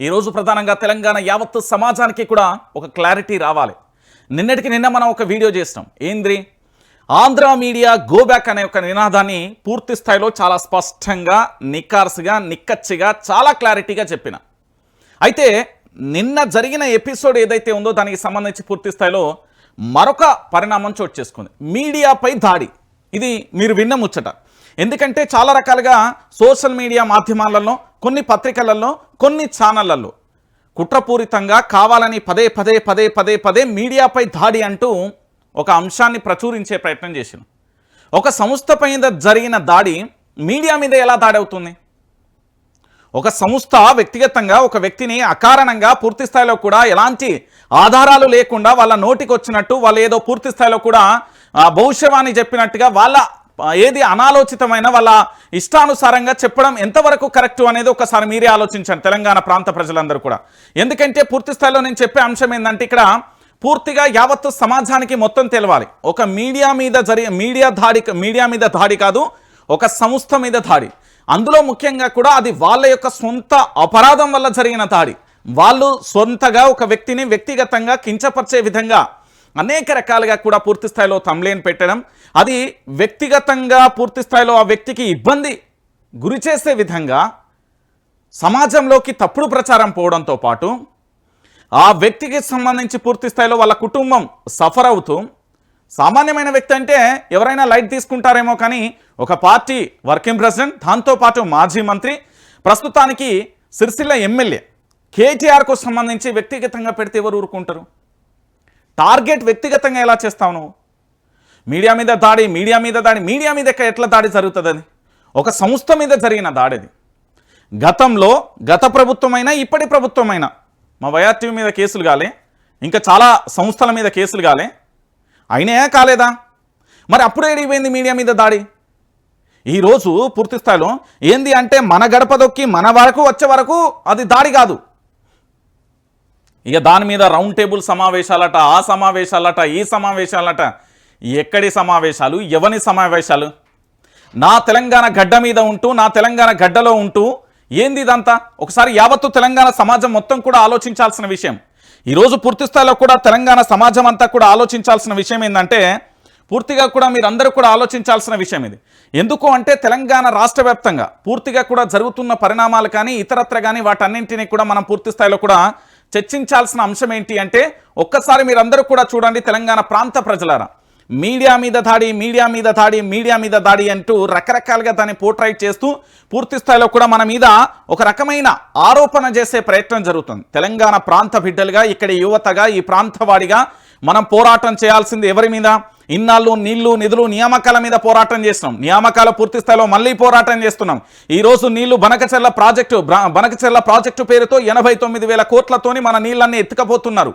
ఈరోజు ప్రధానంగా తెలంగాణ యావత్తు సమాజానికి కూడా ఒక క్లారిటీ రావాలి. నిన్నటికి నిన్న మనం ఒక వీడియో చేసినాం. ఏంద్రి? ఆంధ్ర మీడియా గోబ్యాక్ అనే ఒక నినాదాన్ని పూర్తి స్థాయిలో చాలా స్పష్టంగా నిక్కార్సుగా నిక్కచ్చిగా చాలా క్లారిటీగా చెప్పిన. అయితే నిన్న జరిగిన ఎపిసోడ్ ఏదైతే ఉందో దానికి సంబంధించి పూర్తి స్థాయిలో మరొక పరిణామం చోటు చేసుకుంది. మీడియాపై దాడి. ఇది మీరు విన్న ముచ్చట. ఎందుకంటే చాలా రకాలుగా సోషల్ మీడియా మాధ్యమాలలో కొన్ని పత్రికలలో కొన్ని ఛానళ్ళలో కుట్రపూరితంగా కావాలని పదే పదే పదే పదే పదే మీడియాపై దాడి అంటూ ఒక అంశాన్ని ప్రచురించే ప్రయత్నం చేసిన ఒక సంస్థ పైన జరిగిన దాడి మీడియా మీద ఎలా దాడి అవుతుంది ఒక సంస్థ వ్యక్తిగతంగా ఒక వ్యక్తిని అకారణంగా పూర్తి స్థాయిలో కూడా ఎలాంటి ఆధారాలు లేకుండా వాళ్ళ నోటికి వచ్చినట్టు వాళ్ళు ఏదో పూర్తి స్థాయిలో కూడా భవిష్యవాణి చెప్పినట్టుగా వాళ్ళ ఏది అనాలోచితమైన వాళ్ళ ఇష్టానుసారంగా చెప్పడం ఎంతవరకు కరెక్ట్ అనేది ఒకసారి మీరే ఆలోచించండి తెలంగాణ ప్రాంత ప్రజలందరూ కూడా. ఎందుకంటే పూర్తి స్థాయిలో నేను చెప్పే అంశం ఏంటంటే ఇక్కడ పూర్తిగా యావత్తు సమాజానికి మొత్తం తెలవాలి. ఒక మీడియా మీద జరిగే మీడియా దాడి మీడియా మీద దాడి కాదు ఒక సంస్థ మీద దాడి. అందులో ముఖ్యంగా కూడా అది వాళ్ళ యొక్క సొంత అపరాధం వల్ల జరిగిన దాడి. వాళ్ళు సొంతగా ఒక వ్యక్తిని వ్యక్తిగతంగా కించపరిచే విధంగా అనేక రకాలుగా కూడా పూర్తి స్థాయిలో తమ్లేన్ పెట్టడం అది వ్యక్తిగతంగా పూర్తి స్థాయిలో ఆ వ్యక్తికి ఇబ్బంది గురి చేసే విధంగా సమాజంలోకి తప్పుడు ప్రచారం పోవడంతో పాటు ఆ వ్యక్తికి సంబంధించి పూర్తి స్థాయిలో వాళ్ళ కుటుంబం సఫర్ అవుతూ సామాన్యమైన వ్యక్తి అంటే ఎవరైనా లైట్ తీసుకుంటారేమో కానీ ఒక పార్టీ వర్కింగ్ ప్రెసిడెంట్ దాంతోపాటు మాజీ మంత్రి ప్రస్తుతానికి సిరిసిల్ల ఎమ్మెల్యే కేటీఆర్కు సంబంధించి వ్యక్తిగతంగా పెడితే ఎవరు ఊరుకుంటారు? టార్గెట్ వ్యక్తిగతంగా ఎలా చేస్తావు నువ్వు? మీడియా మీద దాడి మీడియా మీద దాడి మీడియా మీద ఎట్లా దాడి జరుగుతుంది ఒక సంస్థ మీద జరిగిన దాడిది. గతంలో గత ప్రభుత్వమైనా ఇప్పటి ప్రభుత్వమైనా మా వైఆర్టీవీ మీద కేసులు కాలే ఇంకా చాలా సంస్థల మీద కేసులు కాలే అయినా కాలేదా? మరి అప్పుడే ఏడిపోయింది మీడియా మీద దాడి. ఈరోజు పూర్తి స్థాయిలో ఏంది అంటే మన గడప దొక్కి మన వరకు వచ్చే వరకు అది దాడి కాదు. ఇక దాని మీద రౌండ్ టేబుల్ సమావేశాలట ఆ సమావేశాలట ఈ సమావేశాలట. ఎక్కడి సమావేశాలు? ఎవని సమావేశాలు? నా తెలంగాణ గడ్డ మీద ఉంటూ నా తెలంగాణ గడ్డలో ఉంటూ ఏంది ఇదంతా? ఒకసారి యావత్తు తెలంగాణ సమాజం మొత్తం కూడా ఆలోచించాల్సిన విషయం. ఈరోజు పూర్తి స్థాయిలో కూడా తెలంగాణ సమాజం అంతా కూడా ఆలోచించాల్సిన విషయం ఏంటంటే పూర్తిగా కూడా మీరందరూ కూడా ఆలోచించాల్సిన విషయం ఇది. ఎందుకు అంటే తెలంగాణ రాష్ట్ర వ్యాప్తంగా పూర్తిగా కూడా జరుగుతున్న పరిణామాలు కానీ ఇతరత్ర కానీ వాటన్నింటినీ కూడా మనం పూర్తి స్థాయిలో కూడా చర్చించాల్సిన అంశం ఏంటి అంటే ఒక్కసారి మీరందరూ కూడా చూడండి తెలంగాణ ప్రాంత ప్రజలారా. మీడియా మీద దాడి మీడియా మీద దాడి మీడియా మీద దాడి అంటూ రకరకాలుగా దాన్ని పోర్ట్రైట్ చేస్తూ పూర్తి స్థాయిలో కూడా మన మీద ఒక రకమైన ఆరోపణ చేసే ప్రయత్నం జరుగుతుంది. తెలంగాణ ప్రాంత బిడ్డలుగా ఇక్కడ యువతగా ఈ ప్రాంతవాడిగా మనం పోరాటం చేయాల్సింది ఎవరి మీద? ఇన్నాళ్ళు నీళ్ళు నిధులు నియామకాల మీద పోరాటం చేస్తున్నాం. నియామకాల పూర్తి స్థాయిలో మళ్ళీ పోరాటం చేస్తున్నాం. ఈ రోజు నీళ్ళు బనకచెర్ల ప్రాజెక్టు బనకచెర్ల ప్రాజెక్టు పేరుతో ఎనభై తొమ్మిది వేల కోట్లతోని మన నీళ్ళన్నీ ఎత్తుకపోతున్నారు.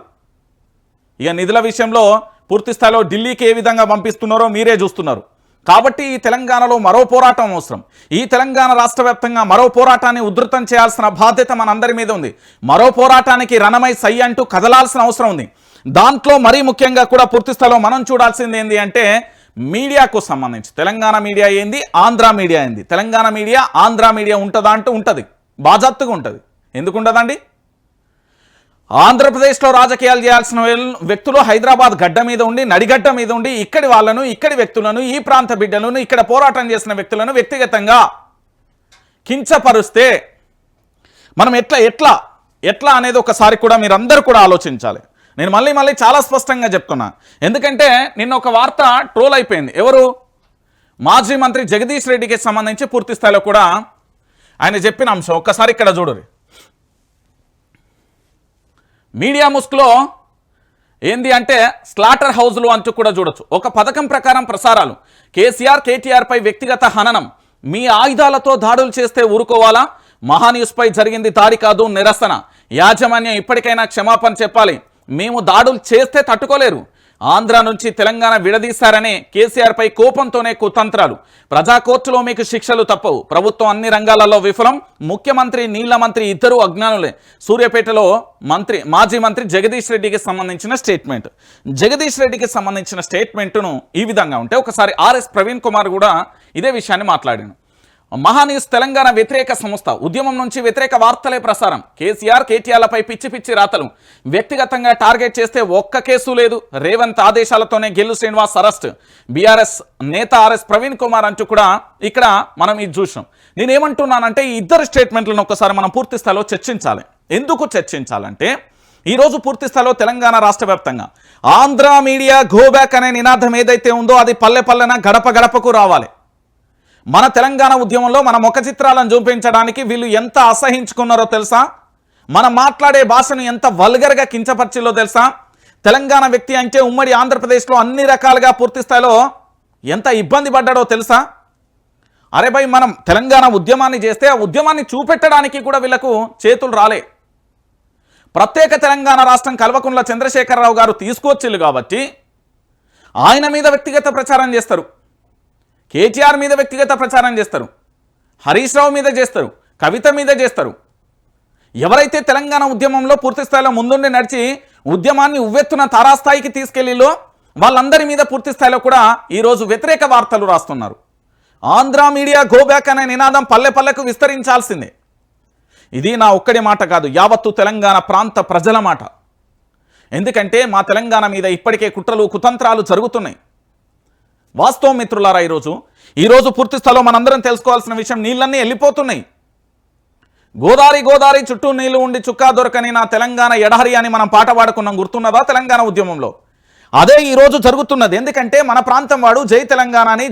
ఇక నిధుల విషయంలో పూర్తి స్థాయిలో ఢిల్లీకి ఏ విధంగా పంపిస్తున్నారో మీరే చూస్తున్నారు. కాబట్టి ఈ తెలంగాణలో మరో పోరాటం అవసరం. ఈ తెలంగాణ రాష్ట్ర వ్యాప్తంగా మరో పోరాటాన్ని ఉధృతం చేయాల్సిన బాధ్యత మనందరి మీద ఉంది. మరో పోరాటానికి రణమై సై అంటూ కదలాల్సిన అవసరం ఉంది. దాంట్లో మరీ ముఖ్యంగా కూడా పూర్తి స్థాయిలో మనం చూడాల్సింది ఏంది అంటే మీడియాకు సంబంధించి. తెలంగాణ మీడియా ఏంది? ఆంధ్ర మీడియా ఏంది? తెలంగాణ మీడియా ఆంధ్ర మీడియా ఉంటుందా అంటూ ఉంటుంది. బాజాత్తుగా ఉంటుంది. ఎందుకు ఉండదండి ఆంధ్రప్రదేశ్లో రాజకీయాలు చేయాల్సిన వ్యక్తులు హైదరాబాద్ గడ్డ మీద ఉండి నడిగడ్డ మీద ఉండి ఇక్కడి వాళ్ళను ఇక్కడి వ్యక్తులను ఈ ప్రాంత బిడ్డలను ఇక్కడ పోరాటం చేసిన వ్యక్తులను వ్యక్తిగతంగా కించపరుస్తే మనం ఎట్లా ఎట్లా ఎట్లా అనేది ఒకసారి కూడా మీరందరూ కూడా ఆలోచించాలి. నేను మళ్ళీ మళ్ళీ చాలా స్పష్టంగా చెప్తున్నా. ఎందుకంటే నిన్న ఒక వార్త ట్రోల్ అయిపోయింది. ఎవరు? మాజీ మంత్రి జగదీష్ రెడ్డికి సంబంధించి పూర్తి స్థాయిలో కూడా ఆయన చెప్పిన అంశం ఒక్కసారి ఇక్కడ చూడరు మీడియా ముస్క్లో ఏంది అంటే స్లాటర్ హౌస్లు అంటూ కూడా చూడొచ్చు. ఒక పథకం ప్రకారం ప్రసారాలు. కేసీఆర్ కేటీఆర్పై వ్యక్తిగత హననం. మీ ఆయుధాలతో దాడులు చేస్తే ఊరుకోవాలా? మహాన్యూస్పై జరిగింది దాడి కాదు నిరసన. యాజమాన్యం ఇప్పటికైనా క్షమాపణ చెప్పాలి. మేము దాడులు చేస్తే తట్టుకోలేరు. ఆంధ్ర నుంచి తెలంగాణ విడదీశారనే కేసీఆర్పై కోపంతోనే కుతంత్రాలు. ప్రజా కోర్టులో మీకు శిక్షలు తప్పవు. ప్రభుత్వం అన్ని రంగాలలో విఫలం. ముఖ్యమంత్రి నీళ్ళ మంత్రి ఇద్దరు అజ్ఞానులే. సూర్యాపేటలో మంత్రి మాజీ మంత్రి జగదీష్ రెడ్డికి సంబంధించిన స్టేట్మెంట్. జగదీష్ రెడ్డికి సంబంధించిన స్టేట్మెంట్ను ఈ విధంగా ఉంటే ఒకసారి ఆర్ఎస్ ప్రవీణ్ కుమార్ కూడా ఇదే విషయాన్ని మాట్లాడాను. మహాన్యూస్ తెలంగాణ వ్యతిరేక సంస్థ ఉద్యమం నుంచి వ్యతిరేక వార్తలే ప్రసారం. కేసీఆర్ కేటీఆర్లపై పిచ్చి పిచ్చి రాతలు. వ్యక్తిగతంగా టార్గెట్ చేస్తే ఒక్క కేసు లేదు. రేవంత్ ఆదేశాలతోనే గెల్లు శ్రీనివాస్ అరెస్ట్. బీఆర్ఎస్ నేత ఆర్ఎస్ ప్రవీణ్ కుమార్ అంటూ కూడా ఇక్కడ మనం ఇది చూసాం నేనేమంటున్నానంటే ఈ ఇద్దరు స్టేట్మెంట్లను ఒకసారి మనం పూర్తి స్థాయిలో చర్చించాలి. ఎందుకు చర్చించాలంటే ఈరోజు పూర్తి స్థాయిలో తెలంగాణ రాష్ట్ర వ్యాప్తంగా ఆంధ్ర మీడియా గోబ్యాక్ అనే నినాదం ఏదైతే ఉందో అది పల్లె పల్లెన గడప గడపకు రావాలి. మన తెలంగాణ ఉద్యమంలో మన ముఖ చిత్రాలను చూపించడానికి వీళ్ళు ఎంత అసహించుకున్నారో తెలుసా? మనం మాట్లాడే భాషను ఎంత వల్గర్గా కించపరిచిలో తెలుసా? తెలంగాణ వ్యక్తి అంటే ఉమ్మడి ఆంధ్రప్రదేశ్లో అన్ని రకాలుగా పూర్తి స్థాయిలో ఎంత ఇబ్బంది పడ్డాడో తెలుసా? అరే భయ్ మనం తెలంగాణ ఉద్యమాన్ని చేస్తే ఆ ఉద్యమాన్ని చూపెట్టడానికి కూడా వీళ్ళకు చేతులు రాలే. ప్రత్యేక తెలంగాణ రాష్ట్రం కల్వకుంట్ల చంద్రశేఖరరావు గారు తీసుకొచ్చిల్లు కాబట్టి ఆయన మీద వ్యక్తిగత ప్రచారం చేస్తారు. కేటీఆర్ మీద వ్యక్తిగత ప్రచారం చేస్తారు. హరీష్ రావు మీద చేస్తారు. కవిత మీద చేస్తారు. ఎవరైతే తెలంగాణ ఉద్యమంలో పూర్తి స్థాయిలో ముందుండి నడిచి ఉద్యమాన్ని ఉవ్వెత్తున తారాస్థాయికి తీసుకెళ్ళిలో వాళ్ళందరి మీద పూర్తి స్థాయిలో కూడా ఈరోజు వ్యతిరేక వార్తలు రాస్తున్నారు. ఆంధ్ర మీడియా గోబ్యాక్ అనే నినాదం పల్లె పల్లెకు విస్తరించాల్సిందే. ఇది నా ఒక్కడి మాట కాదు యావత్తు తెలంగాణ ప్రాంత ప్రజల మాట. ఎందుకంటే మా తెలంగాణ మీద ఇప్పటికే కుట్రలు కుతంత్రాలు జరుగుతున్నాయి. వాస్తవం మిత్రులారా ఈరోజు? ఈరోజు పూర్తి స్థలం మనందరం తెలుసుకోవాల్సిన విషయం నీళ్ళన్నీ వెళ్ళిపోతున్నాయి. గోదావరి గోదావరి చుట్టూ నీళ్ళు ఉండి చుక్కా దొరకని నా తెలంగాణ ఎడహరి అని మనం పాట పాడుకున్నాం. గుర్తున్నదా తెలంగాణ ఉద్యమంలో? అదే ఈరోజు జరుగుతున్నది. ఎందుకంటే మన ప్రాంతం వాడు జై తెలంగాణ అని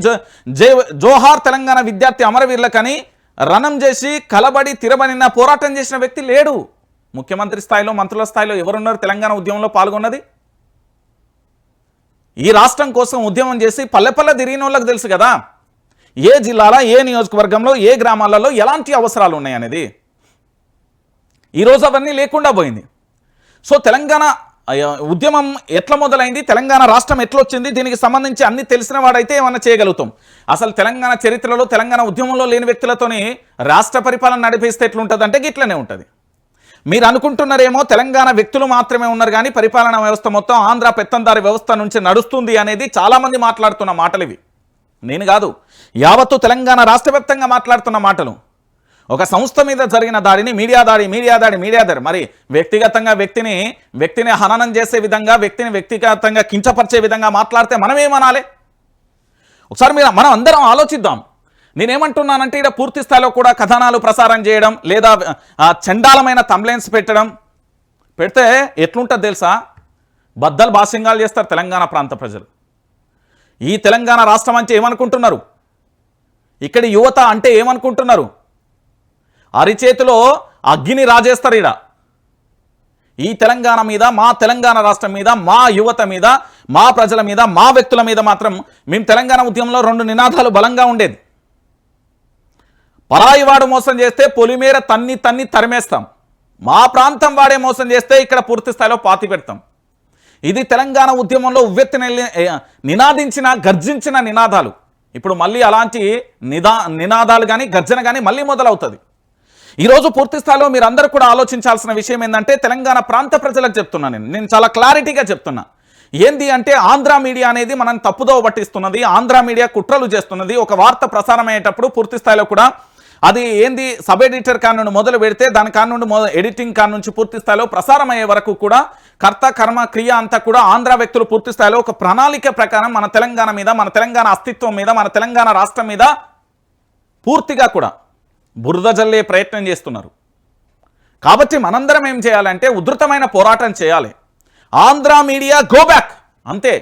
జై జోహార్ తెలంగాణ విద్యార్థి అమరవీర్లకని రణం చేసి కలబడి తిరబడిన పోరాటం చేసిన వ్యక్తి లేడు. ముఖ్యమంత్రి స్థాయిలో మంత్రుల స్థాయిలో ఎవరున్నారు? తెలంగాణ ఉద్యమంలో పాల్గొన్నది? ఈ రాష్ట్రం కోసం ఉద్యమం చేసి పల్లెపల్లె తిరిగిన వాళ్ళకి తెలుసు కదా. ఏ జిల్లాలో ఏ నియోజకవర్గంలో ఏ గ్రామాలలో ఎలాంటి అవసరాలు ఉన్నాయనేది. ఈరోజు అవన్నీ లేకుండా పోయింది. సో తెలంగాణ ఉద్యమం ఎట్లా మొదలైంది తెలంగాణ రాష్ట్రం ఎట్లా వచ్చింది దీనికి సంబంధించి అన్ని తెలిసిన వాడైతే ఏమన్నా చేయగలుగుతాం. అసలు తెలంగాణ చరిత్రలో తెలంగాణ ఉద్యమంలో లేని వ్యక్తులతోని రాష్ట్ర పరిపాలన నడిపిస్తే ఎట్లుంటుంది అంటే గిట్లనే ఉంటుంది. మీరు అనుకుంటున్నారేమో తెలంగాణ వ్యక్తులు మాత్రమే ఉన్నారు కానీ పరిపాలనా వ్యవస్థ మొత్తం ఆంధ్ర పెత్తందారి వ్యవస్థ నుంచి నడుస్తుంది అనేది చాలామంది మాట్లాడుతున్న మాటలు ఇవి. నేను కాదు యావత్తు తెలంగాణ రాష్ట్ర మాట్లాడుతున్న మాటలు. ఒక సంస్థ మీద జరిగిన దాడిని మీడియా దాడి మీడియా దాడి మీడియా దాడి. మరి వ్యక్తిగతంగా వ్యక్తిని వ్యక్తిని హననం చేసే విధంగా వ్యక్తిని వ్యక్తిగతంగా కించపరిచే విధంగా మాట్లాడితే మనమేమనాలి? ఒకసారి మీరు మనం అందరం ఆలోచిద్దాం. నేనేమంటున్నానంటే ఇక్కడ పూర్తి స్థాయిలో కూడా కథనాలు ప్రసారం చేయడం లేదా చండాలమైన తంబ్లైన్స్ పెట్టడం. పెడితే ఎట్లుంటుంది తెలుసా? బద్దలు బాసింగాలు చేస్తారు తెలంగాణ ప్రాంత ప్రజలు. ఈ తెలంగాణ రాష్ట్రం అంటే ఏమనుకుంటున్నారు? ఇక్కడ యువత అంటే ఏమనుకుంటున్నారు? అరిచేతిలో అగ్గిని రాజేస్తారు ఈడ. ఈ తెలంగాణ మీద మా తెలంగాణ రాష్ట్రం మీద మా యువత మీద మా ప్రజల మీద మా వ్యక్తుల మీద మాత్రం మేము తెలంగాణ ఉద్యమంలో రెండు నినాదాలు బలంగా ఉండేది. పరాయి వాడు మోసం చేస్తే పొలిమేర తన్ని తన్ని తరిమేస్తాం. మా ప్రాంతం వాడే మోసం చేస్తే ఇక్కడ పూర్తి స్థాయిలో పాతి పెడతాం. ఇది తెలంగాణ ఉద్యమంలో ఉవ్వెత్తిన నినాదించిన గర్జించిన నినాదాలు. ఇప్పుడు మళ్ళీ అలాంటి నిదా నినాదాలు కానీ గర్జన కానీ మళ్ళీ మొదలవుతుంది. ఈరోజు పూర్తి స్థాయిలో మీరందరూ కూడా ఆలోచించాల్సిన విషయం ఏంటంటే తెలంగాణ ప్రాంత ప్రజలకు చెప్తున్నా నేను. నేను చాలా క్లారిటీగా చెప్తున్నా. ఏంది అంటే ఆంధ్ర మీడియా అనేది మనం తప్పుదోవ పట్టిస్తున్నది ఆంధ్ర మీడియా కుట్రలు చేస్తున్నది. ఒక వార్త ప్రసారం అయ్యేటప్పుడు పూర్తి స్థాయిలో కూడా అది ఏంది? సబ్ ఎడిటర్ కాన్ నుండి మొదలు పెడితే దాని కాన్ నుండి ఎడిటింగ్ కాన్ నుంచి పూర్తి స్థాయిలో ప్రసారం అయ్యే వరకు కూడా కర్త కర్మ క్రియ అంతా కూడా ఆంధ్ర వ్యక్తులు పూర్తి స్థాయిలో ఒక ప్రణాళిక ప్రకారం మన తెలంగాణ మీద మన తెలంగాణ అస్తిత్వం మీద మన తెలంగాణ రాష్ట్రం మీద పూర్తిగా కూడా బురద జల్లే ప్రయత్నం చేస్తున్నారు. కాబట్టి మనందరం ఏం చేయాలంటే ఉధృతమైన పోరాటం చేయాలి. ఆంధ్ర మీడియా గో బ్యాక్ అంతే.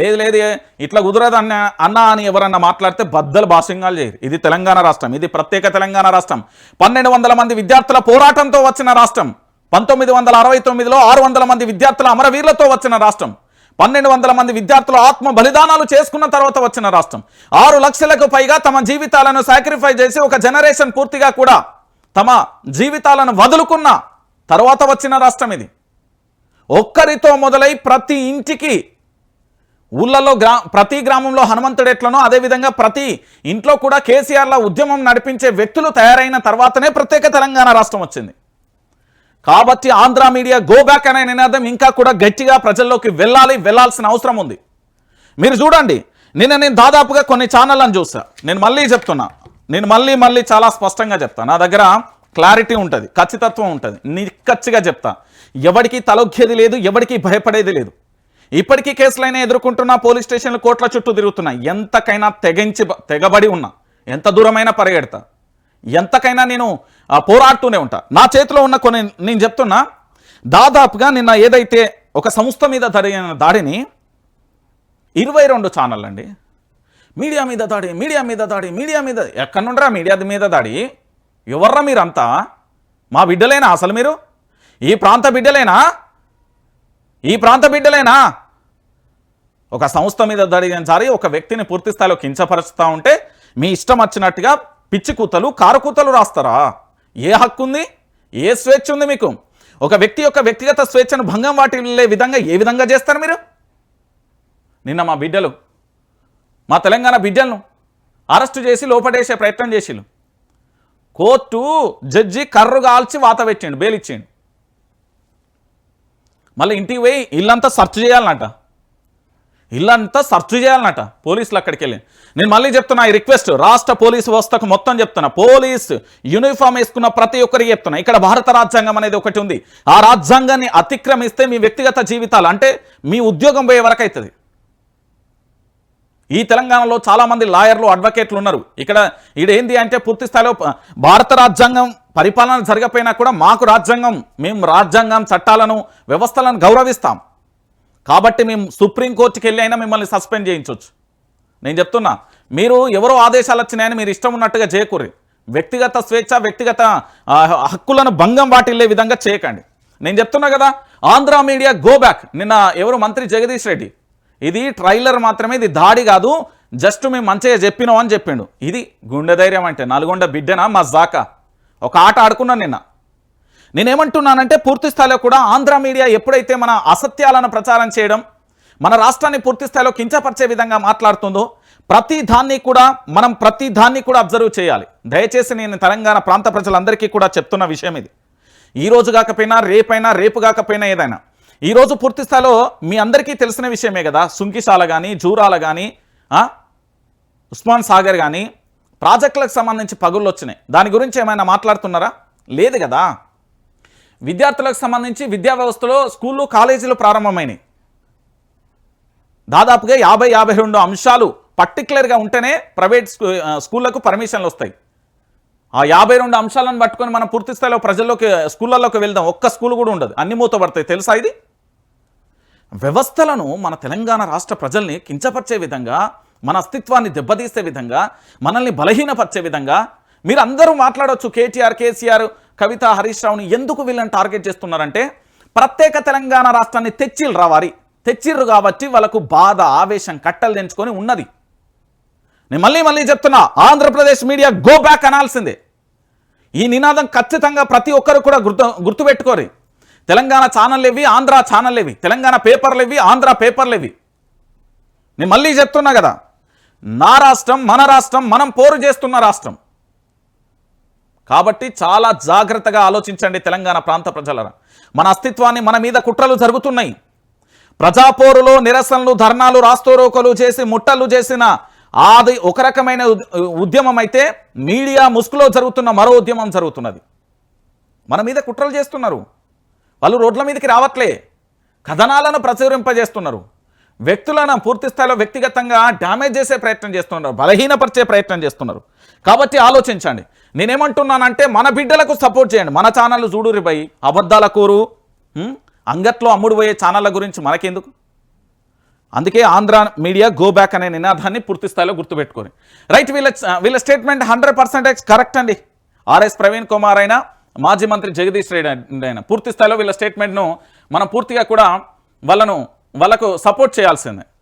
లేదు లేదు ఇట్లా కుదరదు అన్న అన్న అని ఎవరన్నా మాట్లాడితే బద్దలు బాసింగాలు చేయరు. ఇది తెలంగాణ రాష్ట్రం ఇది ప్రత్యేక తెలంగాణ రాష్ట్రం. పన్నెండు వందల మంది విద్యార్థుల పోరాటంతో వచ్చిన రాష్ట్రం. పంతొమ్మిది వందల అరవై తొమ్మిదిలో ఆరు వందల మంది విద్యార్థుల అమరవీరులతో వచ్చిన రాష్ట్రం. పన్నెండు వందల మంది విద్యార్థులు ఆత్మ బలిదానాలు చేసుకున్న తర్వాత వచ్చిన రాష్ట్రం. ఆరు లక్షలకు పైగా తమ జీవితాలను సాక్రిఫై చేసి ఒక జనరేషన్ పూర్తిగా కూడా తమ జీవితాలను వదులుకున్న తర్వాత వచ్చిన రాష్ట్రం ఇది. ఒక్కరితో మొదలై ప్రతి ఇంటికి ఊళ్ళలో గ్రా ప్రతి గ్రామంలో హనుమంతుడు ఎట్లనో అదేవిధంగా ప్రతి ఇంట్లో కూడా కేసీఆర్ల ఉద్యమం నడిపించే వ్యక్తులు తయారైన తర్వాతనే ప్రత్యేక తెలంగాణ రాష్ట్రం వచ్చింది. కాబట్టి ఆంధ్ర మీడియా గోబ్యాక్ అనే నినాదం ఇంకా కూడా గట్టిగా ప్రజల్లోకి వెళ్ళాలి వెళ్ళాల్సిన అవసరం ఉంది. మీరు చూడండి నిన్న నేను దాదాపుగా కొన్ని ఛానళ్ళను చూసా. నేను మళ్ళీ చెప్తున్నా. నేను మళ్ళీ మళ్ళీ చాలా స్పష్టంగా చెప్తా. నా దగ్గర క్లారిటీ ఉంటుంది ఖచ్చితత్వం ఉంటుంది. నిక్కచ్చిగా చెప్తా. ఎవరికి తలొగ్గేది లేదు ఎవరికి భయపడేది లేదు. ఇప్పటికీ కేసులైనా ఎదుర్కొంటున్నా పోలీస్ స్టేషన్లు కోట్ల చుట్టూ తిరుగుతున్నా ఎంతకైనా తెగించి తెగబడి ఉన్నా. ఎంత దూరమైనా పరిగెడతా. ఎంతకైనా నేను పోరాడుతూనే ఉంటా. నా చేతిలో ఉన్న కొన్ని నేను చెప్తున్నా దాదాపుగా నిన్న ఏదైతే ఒక సంస్థ మీద జరిగిన దాడిని ఇరవై రెండు ఛానల్ అండి. మీడియా మీద దాడి మీడియా మీద దాడి మీడియా మీద ఎక్కడి నుండ్రా మీడియా మీద దాడి? ఎవర్రా మీరంతా? మా బిడ్డలేనా అసలు మీరు? ఈ ప్రాంత బిడ్డలేనా? ఈ ప్రాంత బిడ్డలేనా? ఒక సంస్థ మీద దడిగించాలి ఒక వ్యక్తిని పూర్తి స్థాయిలో కించపరుస్తూ ఉంటే మీ ఇష్టం వచ్చినట్టుగా పిచ్చి కూతలు కారుకూతలు రాస్తారా? ఏ హక్కు ఉంది? ఏ స్వేచ్ఛ ఉంది మీకు? ఒక వ్యక్తి యొక్క వ్యక్తిగత స్వేచ్ఛను భంగం వాటిల్లే విధంగా ఏ విధంగా చేస్తారు మీరు? నిన్న మా బిడ్డలు మా తెలంగాణ బిడ్డలను అరెస్టు చేసి లోపడేసే ప్రయత్నం చేసిళ్ళు. కోర్టు జడ్జి కర్రు కాల్చి వాత పెట్టిండు బెయిల్ ఇచ్చిండు మళ్ళీ ఇంటికి పోయి ఇల్లంతా సర్చ్ చేయాలన్నట. ఇల్లంతా సర్చ్ చేయాలన్నట. పోలీసులు అక్కడికి వెళ్ళి. నేను మళ్ళీ చెప్తున్నా ఈ రిక్వెస్ట్ రాష్ట్ర పోలీసు వ్యవస్థకు మొత్తం చెప్తున్నా. పోలీస్ యూనిఫామ్ వేసుకున్న ప్రతి ఒక్కరికి చెప్తున్నా. ఇక్కడ భారత రాజ్యాంగం అనేది ఒకటి ఉంది. ఆ రాజ్యాంగాన్ని అతిక్రమిస్తే మీ వ్యక్తిగత జీవితాలు అంటే మీ ఉద్యోగం పోయే వరకు అవుతుంది. ఈ తెలంగాణలో చాలామంది లాయర్లు అడ్వకేట్లు ఉన్నారు. ఇక్కడ ఇక్కడ ఏంది అంటే పూర్తి స్థాయిలో భారత రాజ్యాంగం పరిపాలన జరగపోయినా కూడా మాకు రాజ్యాంగం మేము రాజ్యాంగం చట్టాలను వ్యవస్థలను గౌరవిస్తాం. కాబట్టి మేము సుప్రీంకోర్టుకి వెళ్ళి అయినా మిమ్మల్ని సస్పెండ్ చేయించవచ్చు నేను చెప్తున్నా మీరు ఎవరో ఆదేశాలు వచ్చినాయని మీరు ఇష్టం ఉన్నట్టుగా చేయకూరి. వ్యక్తిగత స్వేచ్ఛ వ్యక్తిగత హక్కులను భంగం వాటిల్లే విధంగా చేయకండి. నేను చెప్తున్నా కదా ఆంధ్ర మీడియా గో బ్యాక్. నిన్న ఎవరు? మంత్రి జగదీష్ రెడ్డి. ఇది ట్రైలర్ మాత్రమే ఇది దాడి కాదు జస్ట్ మేము మంచిగా చెప్పినాం అని చెప్పిండు. ఇది గుండె ధైర్యం అంటే నల్గొండ బిడ్డనా మా జాకా ఒక ఆట ఆడుకున్నాను నిన్న. నేనేమంటున్నానంటే పూర్తి స్థాయిలో కూడా ఆంధ్ర మీడియా ఎప్పుడైతే మన అసత్యాలను ప్రచారం చేయడం మన రాష్ట్రాన్ని పూర్తి స్థాయిలో కించపరిచే విధంగా మాట్లాడుతుందో ప్రతి దాన్ని కూడా మనం ప్రతి దాన్ని కూడా అబ్జర్వ్ చేయాలి. దయచేసి నేను తెలంగాణ ప్రాంత ప్రజలందరికీ కూడా చెప్తున్న విషయం ఇది. ఈ రోజు కాకపోయినా రేపైనా రేపు కాకపోయినా ఏదైనా. ఈరోజు పూర్తి స్థాయిలో మీ అందరికీ తెలిసిన విషయమే కదా. సుంకిశాల కానీ జూరాల కానీ ఉస్మాన్ సాగర్ కానీ ప్రాజెక్టులకు సంబంధించి పగుళ్ళు వచ్చినాయి. దాని గురించి ఏమైనా మాట్లాడుతున్నారా? లేదు కదా. విద్యార్థులకు సంబంధించి విద్యా వ్యవస్థలో స్కూళ్ళు కాలేజీలు ప్రారంభమైనాయి. దాదాపుగా యాభై యాభై రెండు అంశాలు పర్టికులర్గా ఉంటేనే ప్రైవేట్ స్కూ స్కూళ్ళకు పర్మిషన్లు వస్తాయి. ఆ యాభై రెండు అంశాలను పట్టుకొని మనం పూర్తి స్థాయిలో ప్రజల్లోకి స్కూళ్ళలోకి వెళ్దాం. ఒక్క స్కూల్ కూడా ఉండదు. అన్ని మూతపడతాయి. తెలుసా ఇది? వ్యవస్థలను మన తెలంగాణ రాష్ట్ర ప్రజల్ని కించపరిచే విధంగా మన అస్తిత్వాన్ని దెబ్బతీసే విధంగా మనల్ని బలహీనపరిచే విధంగా మీరు అందరూ మాట్లాడొచ్చు కేటీఆర్ కేసీఆర్ కవిత హరీష్ రావుని ఎందుకు వీళ్ళని టార్గెట్ చేస్తున్నారంటే ప్రత్యేక తెలంగాణ రాష్ట్రాన్ని తెచ్చిల్ రావారి తెచ్చిర్రు కాబట్టి వాళ్ళకు బాధ ఆవేశం కట్టలు తెంచుకొని ఉన్నది. నేను మళ్ళీ మళ్ళీ చెప్తున్నా ఆంధ్రప్రదేశ్ మీడియా గో బ్యాక్ అనాల్సిందే. ఈ నినాదం ఖచ్చితంగా ప్రతి ఒక్కరు కూడా గుర్తు గుర్తుపెట్టుకోరు. తెలంగాణ ఛానల్ ఇవి ఆంధ్ర ఛానల్ ఇవి తెలంగాణ పేపర్లు ఇవి ఆంధ్ర పేపర్లు ఇవి నేను మళ్ళీ చెప్తున్నా కదా నా రాష్ట్రం మన రాష్ట్రం మనం పోరు చేస్తున్న రాష్ట్రం. కాబట్టి చాలా జాగ్రత్తగా ఆలోచించండి తెలంగాణ ప్రాంత ప్రజలరా. మన అస్తిత్వాన్ని మన మీద కుట్రలు జరుగుతున్నాయి. ప్రజాపోరులో నిరసనలు ధర్నాలు రాస్తోరోకలు చేసి ముట్టలు చేసిన అది ఒక రకమైన ఉద్యమం అయితే మీడియా ముసుగులో జరుగుతున్న మరో ఉద్యమం జరుగుతున్నది. మన మీద కుట్రలు చేస్తున్నారు. వాళ్ళు రోడ్ల మీదకి రావట్లే. కథనాలను ప్రచురింపజేస్తున్నారు. వ్యక్తులను పూర్తి స్థాయిలో వ్యక్తిగతంగా డ్యామేజ్ చేసే ప్రయత్నం చేస్తున్నారు బలహీనపరిచే ప్రయత్నం చేస్తున్నారు. కాబట్టి ఆలోచించండి. నేనేమంటున్నానంటే మన బిడ్డలకు సపోర్ట్ చేయండి. మన ఛానల్ చూడురి బై అబద్ధాల కూరు అంగట్లో అమ్ముడు పోయే ఛానళ్ళ గురించి మనకెందుకు? అందుకే ఆంధ్ర మీడియా గో బ్యాక్ అనే నినాదాన్ని పూర్తి స్థాయిలో గుర్తుపెట్టుకొని. రైట్ వీళ్ళ వీళ్ళ స్టేట్మెంట్ హండ్రెడ్ పర్సెంటేజ్ కరెక్ట్ అండి. ఆర్ఎస్ ప్రవీణ్ కుమార్ అయినా మాజీ మంత్రి జగదీష్ రెడ్డి అయినా పూర్తి స్థాయిలో వీళ్ళ స్టేట్మెంట్ను మనం పూర్తిగా కూడా వాళ్ళను వాళ్ళకు సపోర్ట్ చేయాల్సిందే.